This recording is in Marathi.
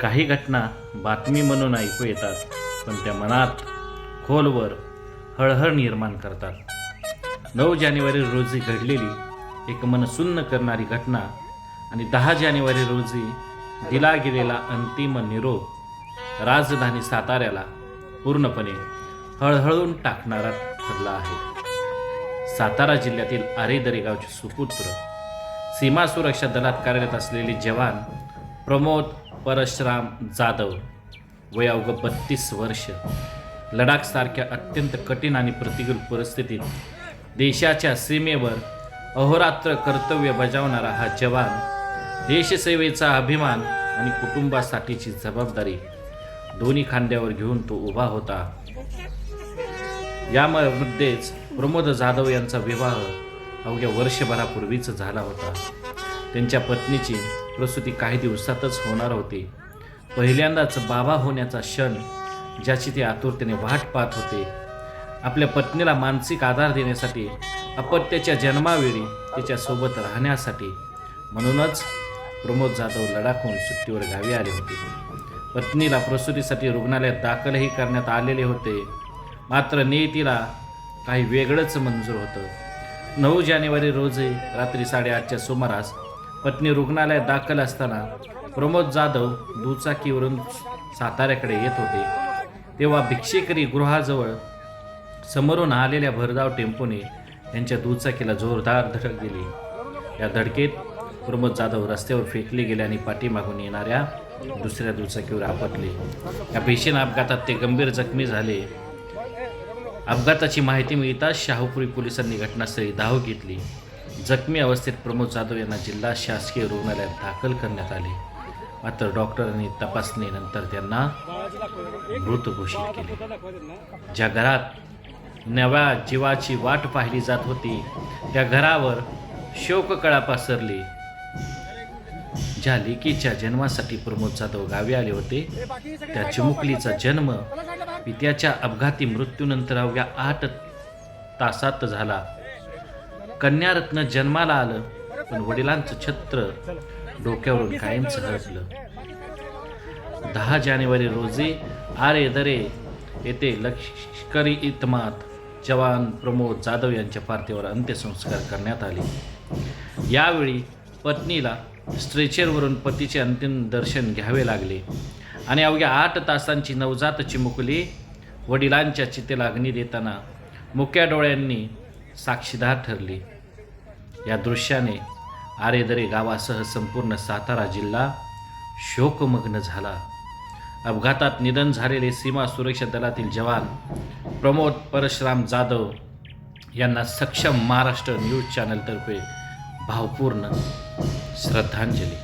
काही घटना बातमी म्हणून ऐकू येतात पण त्या मनात खोलवर हळहळ निर्माण करतात. नऊ जानेवारी रोजी घडलेली एक मनसुन्न करणारी घटना आणि दहा जानेवारी रोजी दिला गेलेला अंतिम निरोप राजधानी साताऱ्याला पूर्णपणे हळहळून टाकणारा ठरला आहे. सातारा जिल्ह्यातील आरेदरे गावचे सुपुत्र सीमा सुरक्षा दलात कार्यरत असलेले जवान प्रमोद परशराम जाधव. वय अवघं बत्तीस वर्ष. लडाखसारख्या अत्यंत कठीण आणि प्रतिकूल परिस्थितीत देशाच्या सीमेवर अहोरात्र कर्तव्य बजावणारा हा जवान देशसेवेचा अभिमान आणि कुटुंबासाठीची जबाबदारी दोन्ही खांद्यावर घेऊन तो उभा होता. यामध्येच प्रमोद जाधव यांचा विवाह अवघ्या वर्षभरापूर्वीच झाला होता. त्यांच्या पत्नीची प्रसूती काही दिवसातच होणार होती. पहिल्यांदाच बाबा होण्याचा क्षण ज्याची ते आतुरतेने वाट पाहत होते. आपल्या पत्नीला मानसिक आधार देण्यासाठी अपत्याच्या जन्मावेळी तिच्यासोबत राहण्यासाठी म्हणूनच प्रमोद जाधव लडाखून सुट्टीवर गावी आले होते. पत्नीला प्रसूतीसाठी रुग्णालयात दाखलही करण्यात आलेले होते. मात्र नियतीला काही वेगळंच मंजूर होतं. नऊ जानेवारी रोजी रात्री साडेआठच्या सुमारास पत्नी रुग्णालयात दाखल असताना प्रमोद जाधव दुचाकीवरून साताऱ्याकडे येत होते. तेव्हा भिक्षेकरी गृहाजवळ समोरून आलेल्या भरधाव टेम्पोने त्यांच्या दुचाकीला जोरदार धडक दिली. या धडकेत प्रमोद जाधव रस्त्यावर फेकले गेले आणि पाठीमागून येणाऱ्या दुसऱ्या दुचाकीवर आपटले. या भीषण अपघातात ते गंभीर जखमी झाले. अपघाताची माहिती मिळताच शाहूपुरी पोलिसांनी घटनास्थळी धाव घेतली. जखमी अवस्थेत प्रमोद जाधव यांना जिल्हा शासकीय रुग्णालयात दाखल करण्यात आले. मात्र डॉक्टरांनी तपासणीनंतर त्यांना मृत घोषित केले. ज्या घरात नव्या जीवाची वाट पाहिली जात होती त्या घरावर शोककळा पसरली. ज्या लेकीच्या जन्मासाठी प्रमोद जाधव गावी आले होते त्या चिमुकलीचा जन्म पित्याच्या अपघाती मृत्यूनंतर अवघ्या आठ तासात झाला. कन्यारत्न जन्माला आलं पण वडिलांचं छत्र डोक्यावरून कायमच हरपलं दहा जानेवारी रोजी आरे दरे येथे लष्करी इतमात जवान प्रमोद जाधव यांच्या पार्थिवावर अंत्यसंस्कार करण्यात आले. यावेळी पत्नीला स्ट्रेचरवरून पतीचे अंतिम दर्शन घ्यावे लागले आणि अवघ्या आठ तासांची नवजात चिमुकली वडिलांच्या चितेला अग्नी देताना मुक्या डोळ्यांनी साक्षीदार ठरली. या दृश्याने आरेदरे गावासह संपूर्ण सातारा जिल्हा शोकमग्न झाला. अपघातात निधन झालेले सीमा सुरक्षा दलातील जवान प्रमोद परशुराम जाधव यांना सक्षम महाराष्ट्र न्यूज चॅनलतर्फे भावपूर्ण श्रद्धांजली.